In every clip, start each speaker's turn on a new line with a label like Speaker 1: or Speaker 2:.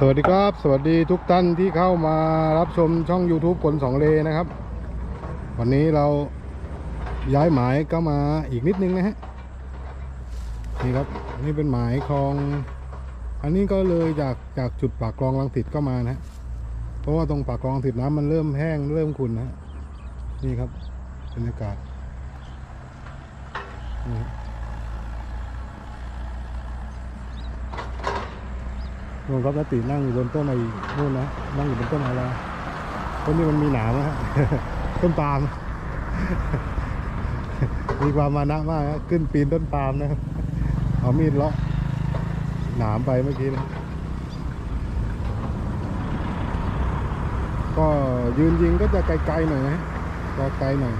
Speaker 1: สวัสดีครับ สวัสดีทุกท่านที่เข้ามารับชมช่อง YouTube คนสองเลนะครับ วันนี้เราย้ายหมายก็มาอีกนิดนึงนะฮะนี่ครับนี่เป็นหมายคลอง อันนี้ก็เลยจากจากจุดปากคลองลังสิตก็มานะฮะเพราะว่าตรงปากคลองลังสิตน้ำมันเริ่มแห้งเริ่มขุ่นนะฮะนี่ครับบรรยากาศ นี่ฮะนู่นครับนตินั่งอยู่บนต้นไอ้นู่นนะนั่งอยู่บนต้นอะไรต้นนี้มันมีหนามนะฮะต้นปาล์มมีความมานะมากขึ้นปีนต้นปาล์มนะเอามีดเลาะหนามไปเมื่อกี้นะก็ยืนยิงก็จะไกลๆหน่อยนะฮะก็ไกลหน่อย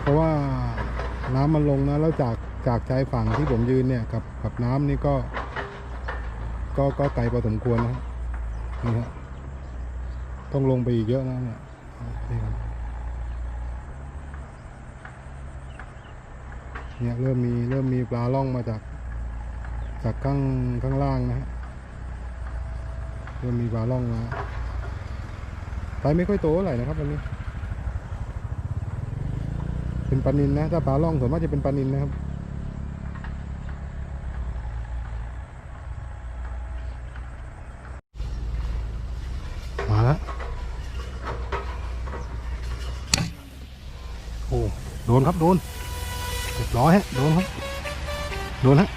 Speaker 1: เพราะว่าน้ำมันลงนะแล้วจากจากชายฝั่งที่ผมยืนเนี่ยกับกับน้ำนี่ก็ ก็ก็ไกลพอสมควรนะนี่ฮะต้องลงไปอีกเยอะนะเนี่ยเนี่ยเริ่มมีเริ่มมีปลาล่องมาจากจากข้างข้างล่างนะฮะเริ่มมีปลาล่องมาไปไม่ค่อยโตเท่าไหร่นะครับวันนี้ เป็นปลานินนะถ้าปลาล่องส่วนมากจะเป็นปลานินนะครับ แล้วโอ้โดนครับโดนเรียบร้อยฮะโดนครับโดนฮะ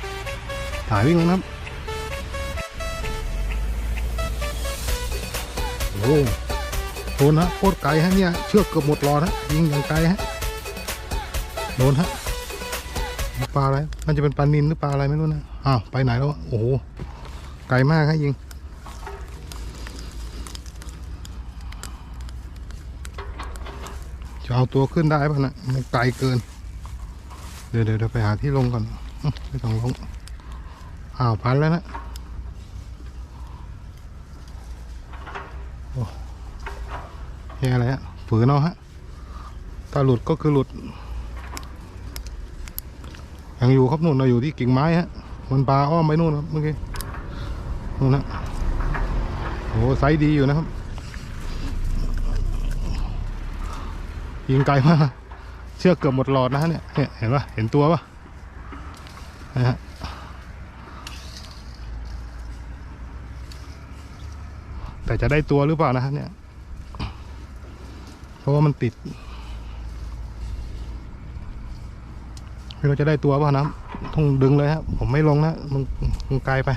Speaker 1: ถ่ายวิ่งแล้วนะครับโอ้โดนฮะโคตรไกลฮะเนี่ยเชือกเกือบหมดรอดฮะยิงอย่างไกลฮะโดนฮะปลาอะไรมันจะเป็นปลานินหรือปลาอะไรไม่รู้นะอ้าวไปไหนแล้วโอ้โหไกลมากฮะยิง จะเอาตัวขึ้นได้ป่ะนะมันไกลเกิน เดี๋ยวเดี๋ยวไปหาที่ลงก่อนไม่ต้องลงอ้าวพันแล้วนะโอ้แย่อะไรฮะฝืนเอาฮะถ้าหลุดก็คือหลุดยังอยู่ครับนู่นเราอยู่ที่กิ่งไม้ฮะมันปลาอ้อมไปนู่นครับเมื่อกี้นู่นนะโอ้ไซส์ดีอยู่นะครับ ยิงไกลมากเชือกเกือบหมดหลอดนะเนี่ยเนี่ยเห็นปะเห็นตัวปะนะฮะแต่จะได้ตัวหรือเปล่านะฮะเนี่ย เพราะว่ามันติดไม่รู้จะได้ตัวเปล่านะต้องดึงเลยครับผมไม่ลงนะมันมันไกลไป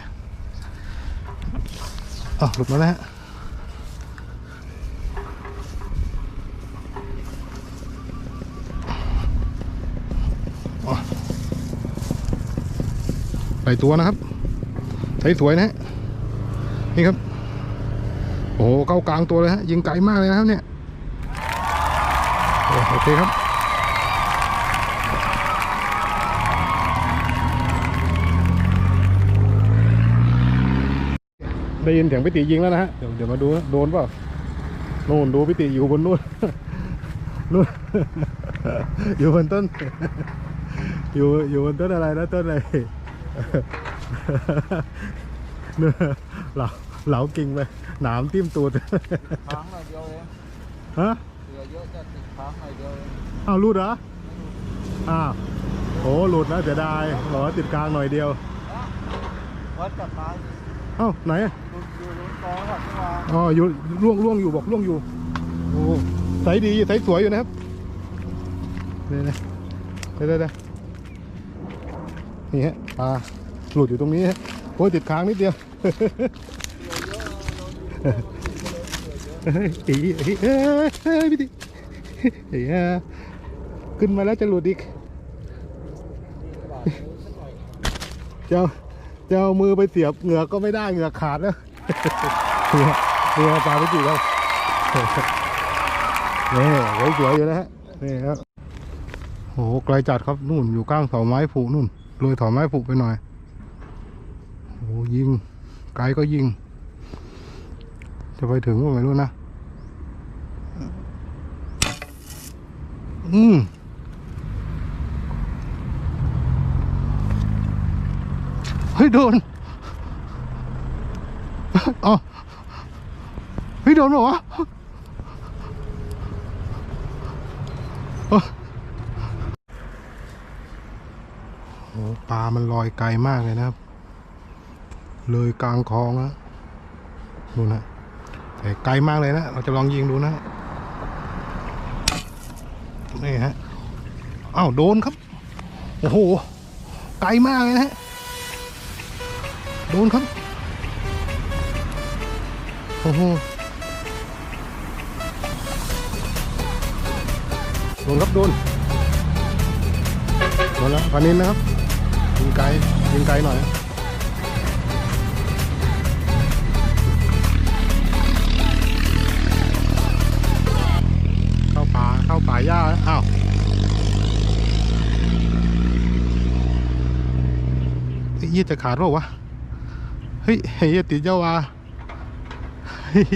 Speaker 1: อ๋อหลุดมาแล้วฮะ ใส่ตัวนะครับใส่สวยนะฮะนี่ครับ โอ้โหเข้ากลางตัวเลยฮะยิงไกลมากเลยนะครับเนี่ยโอเคครับได้ยินเสียงพิติยิงแล้วนะฮะเดี๋ยวเดี๋ยวมาดูโดนเปล่าโน่นดูพิติอยู่บนนู่นนู่นอยู่บนต้น อยู่อยู่บนต้นอะไรนะต้นอะไร เนี่ยเหลาเหลากิ่งไปหนามทิ่มตูด
Speaker 2: ค้างหน่อยเดียวเอง
Speaker 1: ฮะ
Speaker 2: เหลือเยอะจะติดค้างหน่อยเดียวเอง
Speaker 1: อ้าวหลุดเหรออ้าวโอ้หลุดนะเสียดายบอกว่าติดกลางหน่อยเดียว
Speaker 2: วัดจากไม้
Speaker 1: เอ้าไหนอะ
Speaker 2: ดูดูลุ้นกองก่อนที่ว่า
Speaker 1: อ๋ออยู่ล่วงล่วงอยู่บอกล่วงอยู่โอ้ใสดีใสสวยอยู่นะครับนี่นะเดี๋ยวเดี๋ยวเดี๋ยวนี่ฮะ ปลาหลุดอยู่ตรงนี้โอ้ยติดค้างนิดเดียวเฮ้ยอีเฮ้ยเฮ้ยพี่ดิเฮ้ยขึ้นมาแล้วจะหลุดอีกจะเจะเอามือไปเสียบเหงือกก็ไม่ได้เหงือกขาดแล้วเนี่ยเนี่ยปลาไปจีครับนี่สวยๆอยู่นะฮะนี่ครับโอ้ไกลจัดครับนู่นอยู่ข้างเสาไม้ผูนู่น เลยเสาไม้ผูไปหน่อยโอ้ยิง ไกลก็ยิง จะไปถึงก็ไม่รู้นะ อืมเฮ้ยโดนอ๋อเฮ้ยโดนเหรอวะโอ้โหปลา มันลอยไกลมากเลยนะครับ เลยกลางคลองแล้วดูนะแต่ไกลมากเลยนะ เราจะลองยิงดูนะ นี่ฮะอ้าวโดนครับ โอ้โห ไกลมากเลยนะฮะ โดนครับ โอ้โห โดนครับโดนโดนแล้วปานินนะครับ ยิงไกลยิงไกลหน่อยเข้าป่าเข้าป่าหญ้าอ้าวไอ้เหี้ยจะขาดเปล่าวะเฮ้ยเหี้ยติดเจ้าวาเฮ้ย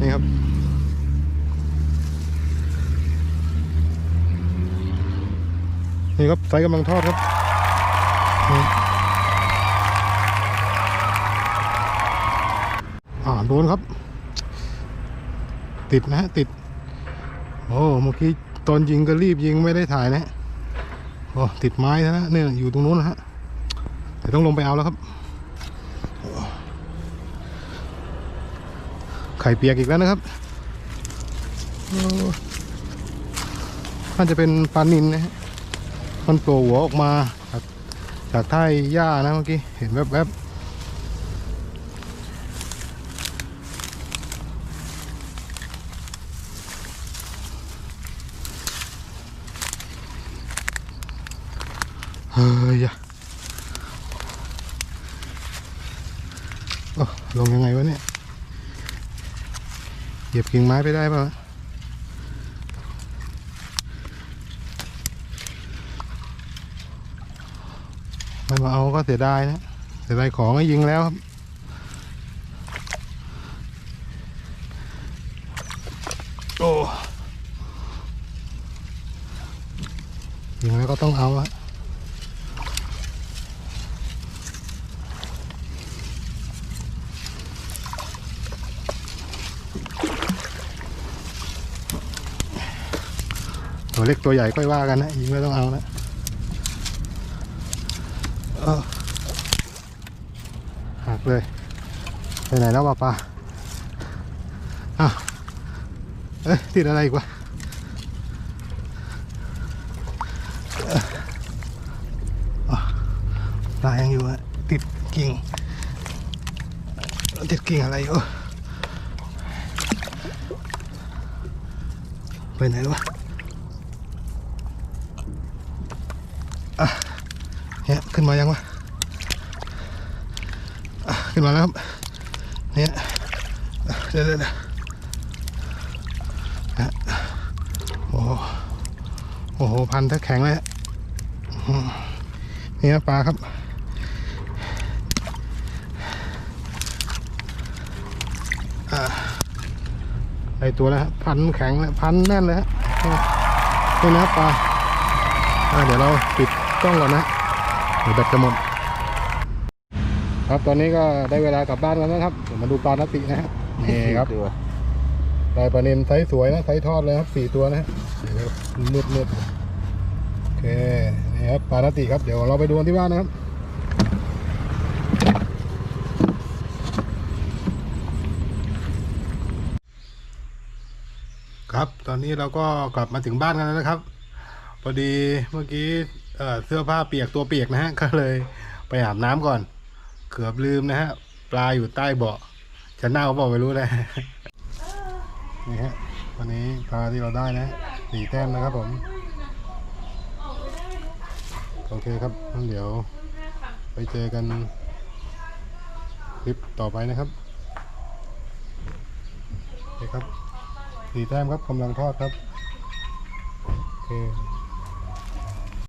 Speaker 1: นี่ครับ นี่ครับไซส์กำลังทอดครับอ่าโดนครับ ติดนะฮะติด โอ้เมื่อกี้ตอนยิงก็รีบยิงไม่ได้ถ่ายนะโอ้ติดไม้ซะนะเนี่ยอยู่ตรงนู้นนะฮะแต่ต้องลงไปเอาแล้วครับ ไข่เปียกอีกแล้วนะครับน่าจะเป็นปลานินนะฮะ มันโผล่หัวออกมาจากจากท่ายหญ้านะเมื่อกี้ เห็นแวบๆเฮ้ยอะโอ้ลงยังไงวะเนี่ย เหยียบกิ่งไม้ไปได้ป่ะ มาเอาก็เสียดายนะ เสียดายของยิงแล้วครับโอ้ยิงแล้วก็ต้องเอาอะตัวเล็กตัวใหญ่ก็ว่ากันนะยิงไม่ต้องเอานะ หักเลย ไปไหนแล้ววะปลาอ้าวเอ้ยติดอะไรอีกวะปลายังอยู่อะติดกิ่งติดกิ่งอะไรอยู่ไปไหนแล้ววะ เนี่ยขึ้นมายังวะขึ้นมาแล้วครับเนี่ยเดี๋ยวเดี๋ยวเดี๋ยวอะโอ้โหโอ้โหพันแท้แข็งเลยฮะอืมนี่ปลาครับอ่าได้ตัวแล้วพันแข็งแล้วพันแน่นเลยฮะนี่นะปลาเดี๋ยวเราปิดกล้องก่อนนะ เดี๋ยวแบตจะหมด ครับตอนนี้ก็ได้เวลากลับบ้านแล้วนะครับเดี๋ยวมาดูปลานาตินะฮะนี่ครับ
Speaker 2: ตัว
Speaker 1: ได้ปลาเนนไซส์สวยนะไซส์ทอดเลยครับสี่ตัวนะฮะเดี๋ยวมืดมืดโอเคนี่ครับปลานาติครับเดี๋ยวเราไปดูกันที่บ้านนะครับครับ ตอนนี้เราก็กลับมาถึงบ้านกันแล้วนะครับ พอดีเมื่อกี้ เสื้อผ้าเปียกตัวเปียกนะฮะก็เลยไปอาบน้ำก่อนเกือบลืมนะฮะปลาอยู่ใต้เบาะจะเน่าเปล่าไม่รู้นะนี่ฮะวันนี้ปลาที่เราได้นะสี่แต้มนะครับผมโอเคครับเดี๋ยวไปเจอกันคลิปต่อไปนะครับโอเคครับสี่แต้มครับกำลังทอดครับโอเค